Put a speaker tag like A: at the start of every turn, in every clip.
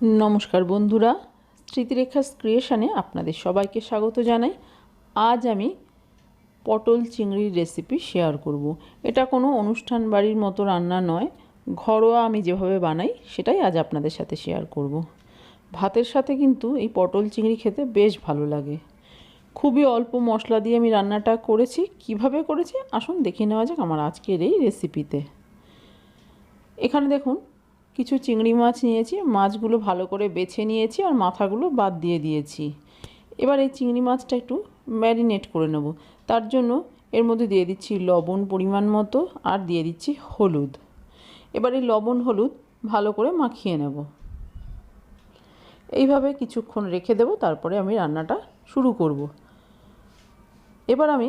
A: নমস্কার বন্ধুরা স্মৃতিরেখা ক্রিয়েশনে আপনাদের সবাইকে স্বাগত জানাই। আজ আমি পটল চিংড়ির রেসিপি শেয়ার করব। এটা কোনো অনুষ্ঠান বাড়ির মতো রান্না নয়, ঘরোয়া আমি যেভাবে বানাই সেটাই আজ আপনাদের সাথে শেয়ার করব। ভাতের সাথে কিন্তু এই পটল চিংড়ি খেতে বেশ ভালো লাগে। খুবই অল্প মশলা দিয়ে আমি রান্নাটা করেছি। কীভাবে করেছি? আসুন দেখে নেওয়া যাক আমার আজকের এই রেসিপিতে এখানে দেখুন কিছু চিংড়ি মাছ নিয়েছি, মাছগুলো ভালো করে বেছে নিয়েছি আর মাথাগুলো বাদ দিয়ে দিয়েছি। এবার এই চিংড়ি মাছটা একটু ম্যারিনেট করে নেব। তার জন্য এর মধ্যে দিয়ে দিচ্ছি লবণ পরিমাণ মতো আর দিয়ে দিচ্ছি হলুদ। এবার এই লবণ হলুদ ভালো করে মাখিয়ে নেব। এইভাবে কিছুক্ষণ রেখে দেব, তারপরে আমি রান্নাটা শুরু করব। এবার আমি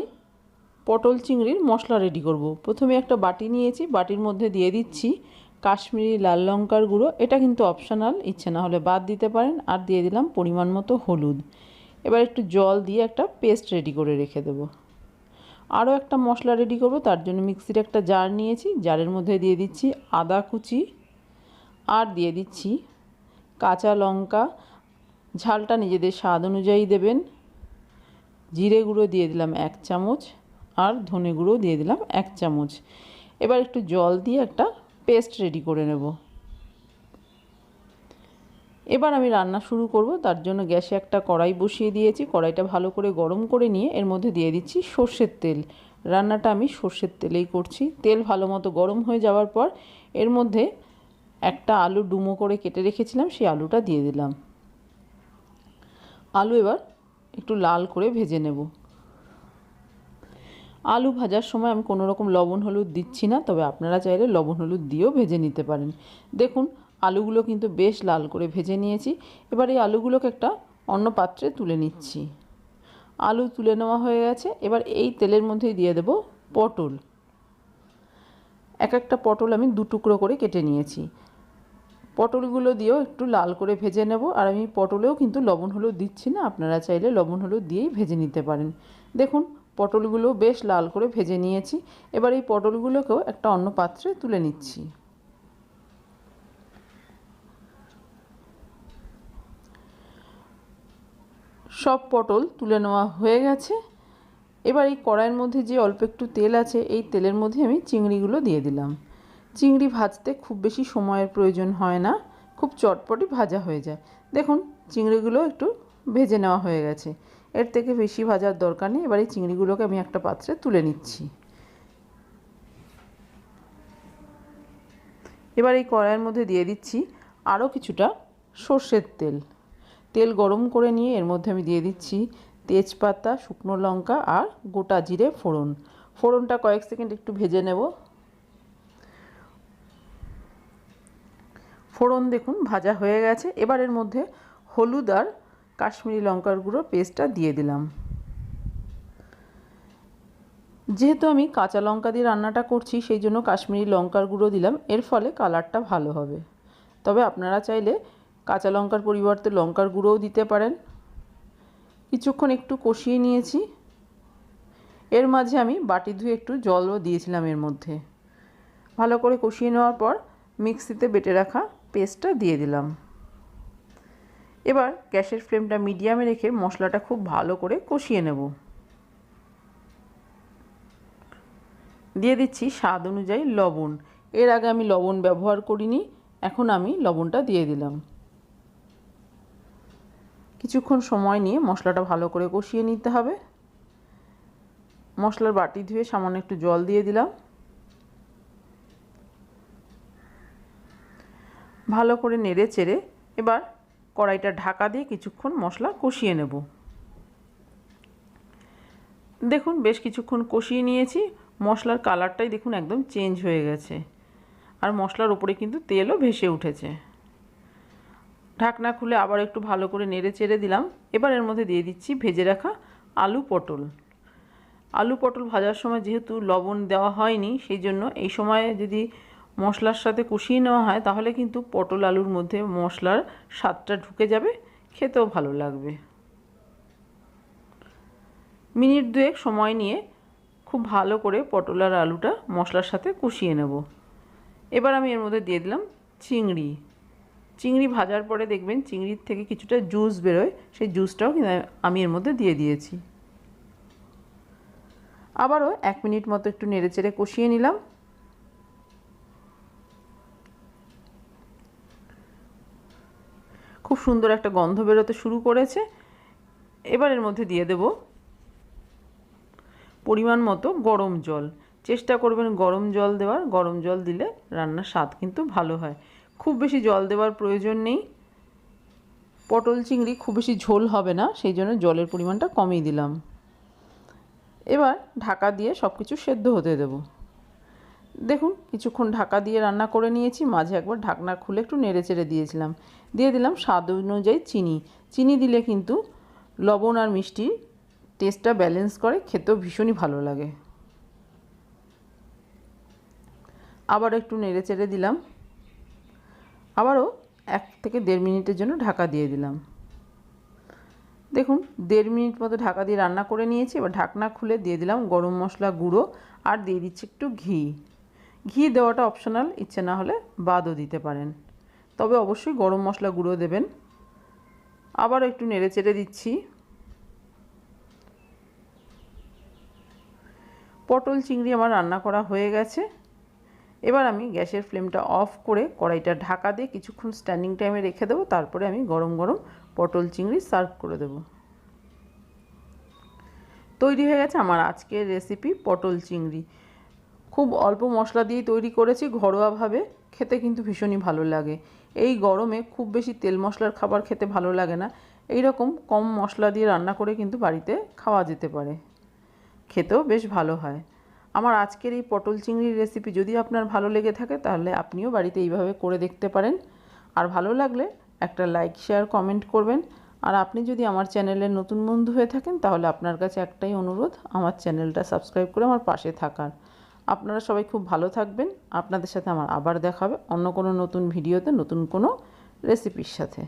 A: পটল চিংড়ির মশলা রেডি করব। প্রথমে একটা বাটি নিয়েছি, বাটির মধ্যে দিয়ে দিচ্ছি কাশ্মীরি লাল লঙ্কার গুঁড়ো, এটা কিন্তু অপশনাল ইচ্ছে না হলে বাদ দিতে পারেন। আর দিয়ে দিলাম পরিমাণ মতো হলুদ। এবার একটু জল দিয়ে একটা পেস্ট রেডি করে রেখে দেবো। আরও একটা মশলা রেডি করব, তার জন্য মিক্সির একটা জার নিয়েছি। জারের মধ্যে দিয়ে দিচ্ছি আদা কুচি। আর দিয়ে দিচ্ছি কাঁচা লঙ্কা। ঝালটা নিজেদের স্বাদ অনুযায়ী দেবেন। জিরে গুঁড়ো দিয়ে দিলাম এক চামচ। আর ধনে গুঁড়ো দিয়ে দিলাম এক চামচ। এবার একটু জল দিয়ে একটা পেস্ট রেডি করে নেব। এবার আমি রান্না শুরু করব, তার জন্য গ্যাসে একটা কড়াই বসিয়ে দিয়েছি। কড়াইটা ভালো করে গরম করে নিয়ে এর মধ্যে দিয়ে দিচ্ছি সর্ষের তেল। রান্নাটা আমি সর্ষের তেলেই করছি। তেল ভালো মতো গরম হয়ে যাওয়ার পর এর মধ্যে একটা আলু ডুমো করে কেটে রেখেছিলাম, সেই আলুটা দিয়ে দিলাম। আলু এবার একটু লাল করে ভেজে নেব। আলু ভাজার সময় আমি কোনো রকম লবণ হলুদ দিচ্ছি না, তবে আপনারা চাইলে লবণ হলুদ দিয়েও ভেজে নিতে পারেন। দেখুন, আলুগুলো কিন্তু বেশ লাল করে ভেজে নিয়েছি। এবার এই আলুগুলোকে একটা অন্য পাত্রে তুলে নিচ্ছি। আলু তুলে নেওয়া হয়ে গেছে। এবার এই তেলের মধ্যেই দিয়ে দেব পটল। এক একটা পটল আমি দু টুকরো করে কেটে নিয়েছি। পটলগুলো দিয়েও একটু লাল করে ভেজে নেব। আর আমি পটলেও কিন্তু লবণ হলুদ দিচ্ছি না, আপনারা চাইলে লবণ হলুদ দিয়েই ভেজে নিতে পারেন। দেখুন পটলগুলো বেশ লাল করে ভেজে নিয়েছি। এবার এই পটলগুলোকেও একটা অন্য পাত্রে তুলে নিচ্ছি। সব পটল তুলে নেওয়া হয়ে গেছে। এবার এই কড়াইয়ের মধ্যে যে অল্প একটু তেল আছে, এই তেলের মধ্যে আমি চিংড়িগুলো দিয়ে দিলাম। চিংড়ি ভাজতে খুব বেশি সময়ের প্রয়োজন হয় না, খুব চটপটি ভাজা হয়ে যায়। দেখুন, চিংড়িগুলো একটু ভেজে নেওয়া হয়ে গেছে। এর থেকে বেশি ভাজার দরকার নেই। এবার এই চিংড়িগুলোকে আমি একটা পাত্রে তুলে নিচ্ছি। এবার এই কড়াইয়ের মধ্যে দিয়ে দিচ্ছি আরও কিছুটা সর্ষের তেল। তেল গরম করে নিয়ে এর মধ্যে আমি দিয়ে দিচ্ছি তেজপাতা, শুকনো লঙ্কা আর গোটা জিরে ফোড়ন। ফোড়নটা কয়েক সেকেন্ড একটু ভেজে নেব। ফোড়ন দেখুন ভাজা হয়ে গেছে। এবার এর মধ্যে হলুদ আর কাশ্মীরি লঙ্কার গুঁড়ো পেস্টটা দিয়ে দিলাম। যেহেতু আমি কাঁচা লঙ্কা দিয়ে রান্নাটা করছি, সেই জন্য কাশ্মীরি লঙ্কার গুঁড়ো দিলাম। এর ফলে কালারটা ভালো হবে। তবে আপনারা চাইলে কাঁচা লঙ্কার পরিবর্তে লঙ্কার গুঁড়োও দিতে পারেন। কিছুক্ষণ একটু কষিয়ে নিয়েছি। এর মাঝে আমি বাটি ধুয়ে একটু জলও দিয়েছিলাম এর মধ্যে। ভালো করে কষিয়ে নেওয়ার পর মিক্সিতে বেটে রাখা পেস্টটা দিয়ে দিলাম। এবার গ্যাসের ফ্লেমটা মিডিয়ামে রেখে মশলাটা খুব ভালো করে কষিয়ে নেব। দিয়ে দিচ্ছি স্বাদ অনুযায়ী লবণ। এর আগে আমি লবণ ব্যবহার করিনি, এখন আমি লবণটা দিয়ে দিলাম। কিছুক্ষণ সময় নিয়ে মশলাটা ভালো করে কষিয়ে নিতে হবে। মশলার বাটি ধুয়ে সামান্য একটু জল দিয়ে দিলাম। ভালো করে নেড়ে চেড়ে এবার কড়াইটা ঢাকা দিয়ে কিছুক্ষণ মশলা কষিয়ে নেব। দেখুন, বেশ কিছুক্ষণ কষিয়ে নিয়েছি। মশলার কালারটাই দেখুন একদম চেঞ্জ হয়ে গেছে। আর মশলার ওপরে কিন্তু তেলও ভেসে উঠেছে। ঢাকনা খুলে আবার একটু ভালো করে নেড়ে চেড়ে দিলাম। এবার এর মধ্যে দিয়ে দিচ্ছি ভেজে রাখা আলু পটল। আলু পটল ভাজার সময় যেহেতু লবণ দেওয়া হয়নি, সেই জন্য এই সময় যদি মশলার সাথে কষিয়ে নেওয়া হয়, তাহলে কিন্তু পটল আলুর মধ্যে মশলার স্বাদটা ঢুকে যাবে, খেতেও ভালো লাগবে। মিনিট দুয়েক সময় নিয়ে খুব ভালো করে পটল আর আলুটা মশলার সাথে কষিয়ে নেব। এবার আমি এর মধ্যে দিয়ে দিলাম চিংড়ি। চিংড়ি ভাজার পরে দেখবেন চিংড়ির থেকে কিছুটা জুস বেরোয়, সেই জুসটাও কিন্তু আমি এর মধ্যে দিয়ে দিয়েছি। আবারও এক মিনিট মতো একটু নেড়েচেড়ে কষিয়ে নিলাম। সুন্দর একটা গন্ধ বেরোতে শুরু করেছে। এবার এর মধ্যে দিয়ে দেব পরিমাণ মতো গরম জল। চেষ্টা করবেন গরম জল দেওয়ার। গরম জল দিলে রান্নার স্বাদ কিন্তু ভালো হয়। খুব বেশি জল দেওয়ার প্রয়োজন নেই। পটল চিংড়ি খুব বেশি ঝোল হবে না, সেই জন্য জলের পরিমাণটা কমিয়ে দিলাম। এবার ঢাকা দিয়ে সব কিছু সেদ্ধ হতে দেব। দেখুন, কিছুক্ষণ ঢাকা দিয়ে রান্না করে নিয়েছি, মাঝে একবার ঢাকনা খুলে একটু নেড়ে চেড়ে দিয়েছিলাম দিয়ে দিলাম স্বাদ অনুযায়ী চিনি। চিনি দিলে কিন্তু লবণ আর মিষ্টি টেস্টটা ব্যালেন্স করে, খেতেও ভীষণই ভালো লাগে। আবার একটু নেড়ে চেড়ে দিলাম। আবারও এক থেকে দেড় মিনিটের জন্য ঢাকা দিয়ে দিলাম। দেখুন, দেড় মিনিট মতো ঢাকা দিয়ে রান্না করে নিয়েছি। এবার ঢাকনা খুলে দিয়ে দিলাম গরম মশলা গুঁড়ো আর দিয়ে দিচ্ছি একটু ঘি। ঘি দেওয়াটা অপশনাল ইচ্ছে না হলে বাদও দিতে পারেন। তবে অবশ্যই গরম মশলা গুঁড়ো দেবেন। আবার একটু নেড়ে চেড়ে দিচ্ছি। পটল চিংড়ি আমার রান্না করা হয়ে গেছে। এবার আমি গ্যাসের ফ্লেমটা অফ করে কড়াইটা ঢাকা দিয়ে কিছুক্ষণ স্ট্যান্ডিং টাইমে রেখে দেবো। তারপরে আমি গরম গরম পটল চিংড়ি সার্ভ করে দেবো। তৈরি হয়ে গেছে আমার আজকের রেসিপি পটল চিংড়ি। খুব অল্প মশলা দিয়েই তৈরি করেছি, ঘরোয়াভাবে খেতে কিন্তু ভীষণই ভালো লাগে। এই গরমে খুব বেশি তেল মশলার খাবার খেতে ভালো লাগে না। এই রকম কম মশলা দিয়ে রান্না করে কিন্তু বাড়িতে খাওয়া যেতে পারে। খেতেও বেশ ভালো হয়। আমার আজকের এই পটল চিংড়ির রেসিপি যদি আপনার ভালো লেগে থাকে, তাহলে আপনিও বাড়িতে এইভাবে করে দেখতে পারেন। আর ভালো লাগলে একটা লাইক শেয়ার কমেন্ট করবেন। আর আপনি যদি আমার চ্যানেলের নতুন বন্ধু হয়ে থাকেন, তাহলে আপনার কাছে একটাই অনুরোধ, আমার চ্যানেলটা সাবস্ক্রাইব করে আমার পাশে থাকার। আপনারা সবাই খুব ভালো থাকবেন। আপনাদের সাথে আমার আবার দেখা হবে অন্য কোনো নতুন ভিডিওতে, নতুন কোনো রেসিপির সাথে।